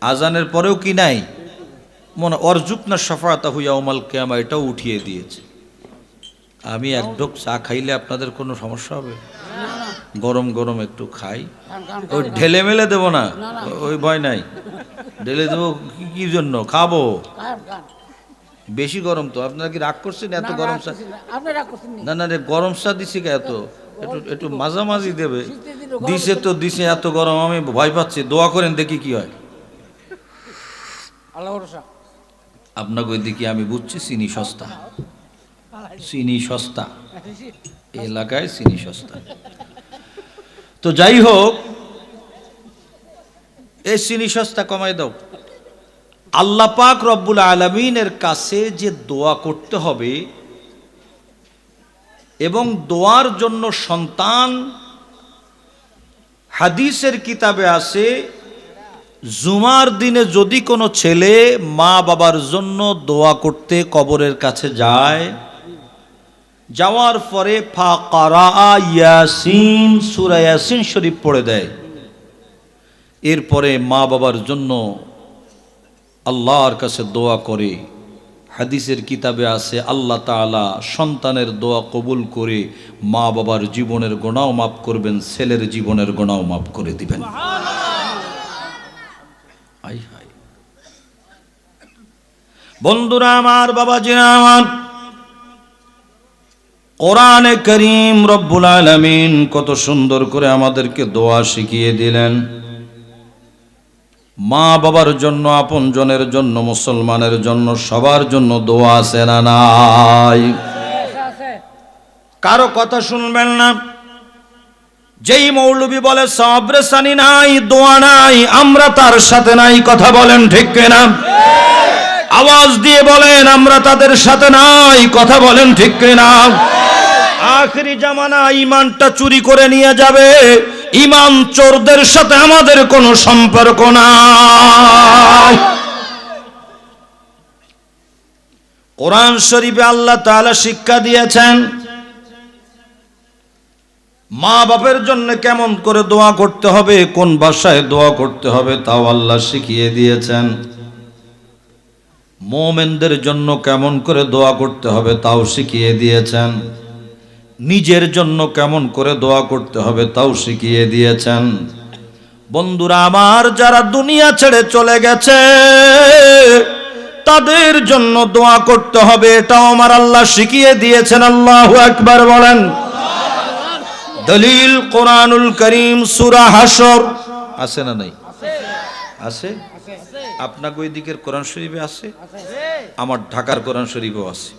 আজানের পরেও কি নাই? মনে অর্জুকনা সফাতা হইয়া ওমাল কেয়ামা এটাও উঠিয়ে দিয়েছে। আমি এক ঢোক চা খাইলে আপনাদের কোনো সমস্যা হবে? গরম গরম একটু খাই। ওই ঢেলে মেলে দেবো না ওই ভয় নাই। ঢেলে দেবো কি- জন্য? খাব? বেশি গরম তো আপনারা কি রাগ করছেন এত গরম চা? না না রে গরম চা দিছি কে এত? একটু একটু মাঝামাঝি দেবে। দিশে তো দিশে এত গরম আমি ভয় পাচ্ছি। দোয়া করেন দেখি কি হয়। আপনাকে ওই দিকে আমি বুঝছি চিনি সস্তা। চিনি সস্তা। এলাকায় চিনি সস্তা। তো যাই হোক এই চিনি সস্তা কমাই দাও। আল্লাপাক রব্বুল আলমিনের কাছে যে দোয়া করতে হবে এবং দোয়ার জন্য সন্তান হাদিসের কিতাবে আছে, জুমার দিনে যদি কোনো ছেলে মা বাবার জন্য দোয়া করতে কবরের কাছে যায়, যাওয়ার পরে ফা ইয়াসিন, সুরা ইয়াসিন শরীফ পড়ে দেয়। এরপরে মা বাবার জন্য আল্লাহর কাছে দোয়া করে। হাদিসের কিতাবে আছে আল্লাহ তাআলা সন্তানের দোয়া কবুল করে মা বাবার জীবনের গোনাও মাফ করবেন ছেলের জীবনের গোনাও মাফ করে দিবেন। বন্ধুরা আমার বাবাজিরা আমার কোরআনে করিম রব্বুল আলামিন কত সুন্দর করে আমাদেরকে দোয়া শিখিয়ে দিলেন। মা বাবার জন্য আপন জনের জন্য, মুসলমানের জন্য, সবার জন্য দোয়া আছে না নাই? কারও কথা শুনবেন না? যেই মৌলবি বলে, সবরে সানি নাই, দোয়া নাই, আমরা তার সাথে নাই। কথা বলেন ঠিক কিনা? আওয়াজ দিয়ে বলেন, আমরা তাদের সাথে নাই। কথা বলেন ঠিক কিনা? আখরি জামানা ইমানটা চুরি করে নিয়ে যাবে। ইমান চোরদের সাথে আমাদের কোনো সম্পর্ক নাই। কোরআন শরীফে আল্লাহ তাআলা শিক্ষা দিয়েছেন, মা বাপের জন্য কেমন করে দোয়া করতে হবে, কোন ভাষায় দোয়া করতে হবে, তাও আল্লাহ শিখিয়ে দিয়েছেন। মোমেনদের জন্য কেমন করে দোয়া করতে হবে, তাও শিখিয়ে দিয়েছেন। নিজের জন্য কেমন করে দোয়া করতে হবে তাও শিখিয়ে দিয়েছেন। বন্ধুরা আমার, যারা দুনিয়া ছেড়ে চলে গেছে, তাদের জন্য দোয়া করতে হবে, এটাও আমার আল্লাহ শিখিয়ে দিয়েছেন, আল্লাহ একবার বলেন। দলিল কোরআনুল করিম, সুরা হাসর আছে না নাই? আছে? আপনাকে ওই দিকের কোরআন শরীফে আছে? আমার ঢাকার কোরআন শরীফেও আছে।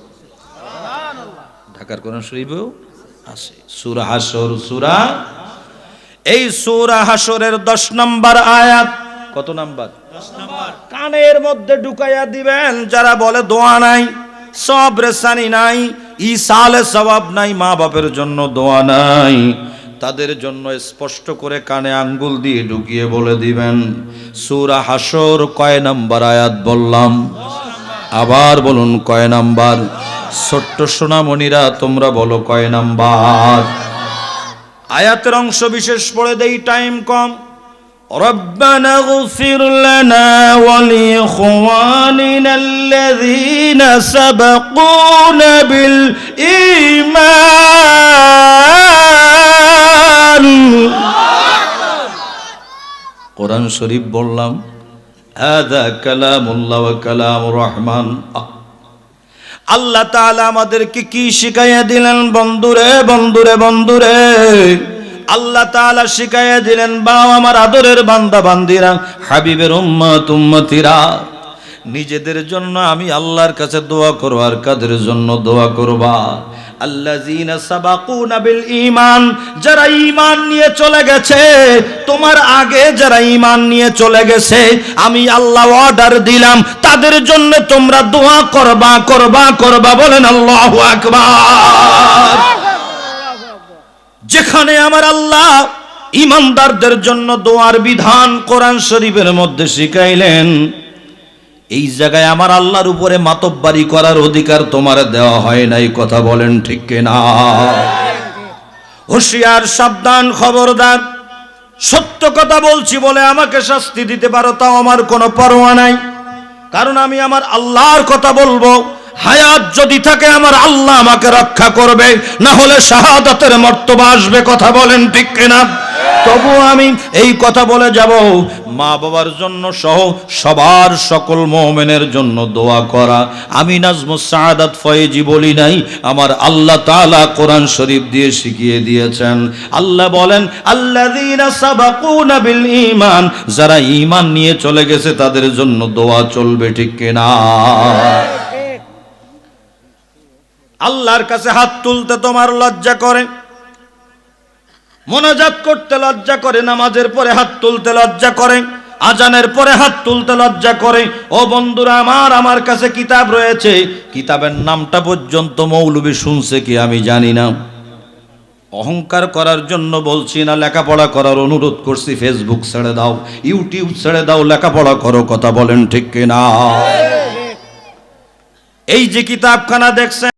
ঢাকার কোরআন শরীফেও আছে সুরা হাসর সুরা? এই সুরা হাসরের দশ নম্বর আয়াত। কত নাম্বার? কানের মধ্যে ঢুকাইয়া দিবেন, যারা বলে দোয়া নাই, সব রেসানি নাই ই সালে সবাব নাই মা বাপের জন্য দোয়া নাই। তাদের জন্য স্পষ্ট করে কানে আঙ্গুল দিয়ে ঢুকিয়ে বলে দিবেন, সুরা হাসর কয় নাম্বার আয়াত বললাম? আবার বলুন কয় নাম্বার? ছোট্ট সোনামণিরা তোমরা বলো কয় নাম্বার আয়াতের অংশ বিশেষ পড়ে দেই টাইম কম ربنا اغفر لنا ولإخواننا الذين سبقونا بالإيمان কোরআন শরীফ বললাম هذا كلام الله وكلام الرحمن আল্লাহ তাআলা আমাদেরকে কি শিখাইয়া দিলেন? বন্ধুরে বন্ধুরে বন্ধুরে। আল্লাহ তালা শিখাইয়া দিলেন বাবা আমার আদরের বান্দা বান্দিরা হাবিবের উম্মত, উম্মতিরা। নিজেদের জন্য আমি আল্লাহর কাছে দোয়া করব আর কাদের জন্য দোয়া করবা? ঈমান, যারা ঈমান নিয়ে চলে গেছে, তোমার আগে যারা ঈমান নিয়ে চলে গেছে, আমি আল্লাহ অর্ডার দিলাম, তাদের জন্য তোমরা দোয়া করবা করবা করবা, বলেন আল্লাহ আকবার। যেখানে আমার আল্লাহ ইমানদারদের জন্য দোয়ার বিধান কোরআন শরীফের মধ্যে শিখাইলেন এই জায়গায় আমার আল্লাহর উপরে মাতব্বারি করার অধিকার তোমার দেওয়া হয় নাই, কথা বলেন ঠিক কিনা? হুঁশিয়ার, সাবধান, খবরদার, সত্য কথা বলছি বলে আমাকে শাস্তি দিতে পারো, তাও আমার কোনো পরোয়া নাই। কারণ আমি আমার আল্লাহর কথা বলব, হায়াত যদি থাকে আমার আল্লাহ আমাকে রক্ষা করবে, না হলে শাহাদাতের মর্তবা আসবে, কথা বলেন ঠিক কিনা? তবু আমি এই কথা বলে যাব। মা বাবার জন্য সহ সবার সকল মোমেনের জন্য দোয়া করা। আমি নাজমু সাদাত ফয়েজি বলি নাই, আমার আল্লাহ তাআলা কোরআন শরীফ দিয়ে শিখিয়ে দিয়েছেন। আল্লাহ বলেন সাবাকুনা বিল ঈমান যারা ঈমান নিয়ে চলে গেছে, তাদের জন্য দোয়া চলবে ঠিক কিনা? আল্লাহর কাছে হাত তুলতে তোমার লজ্জা করে। মোনাজাত করতে লজ্জা করে, নামাজের পরে হাত তুলতে লজ্জা করে, আজানের পরে হাত তুলতে লজ্জা করে। ও বন্ধুরা, আমার আমার কাছে কিতাব রয়েছে। কিতাবের নামটা পর্যন্ত মৌলবী শুনছে কি আমি জানি না। অহংকার করার জন্য বলছি না, লেখাপড়া করার অনুরোধ করছি ফেসবুক ছেড়ে দাও ইউটিউব ছেড়ে দাও, লেখাপড়া করো, কথা বলেন ঠিক কিনা? এই যে কিতাবখানা দেখছেন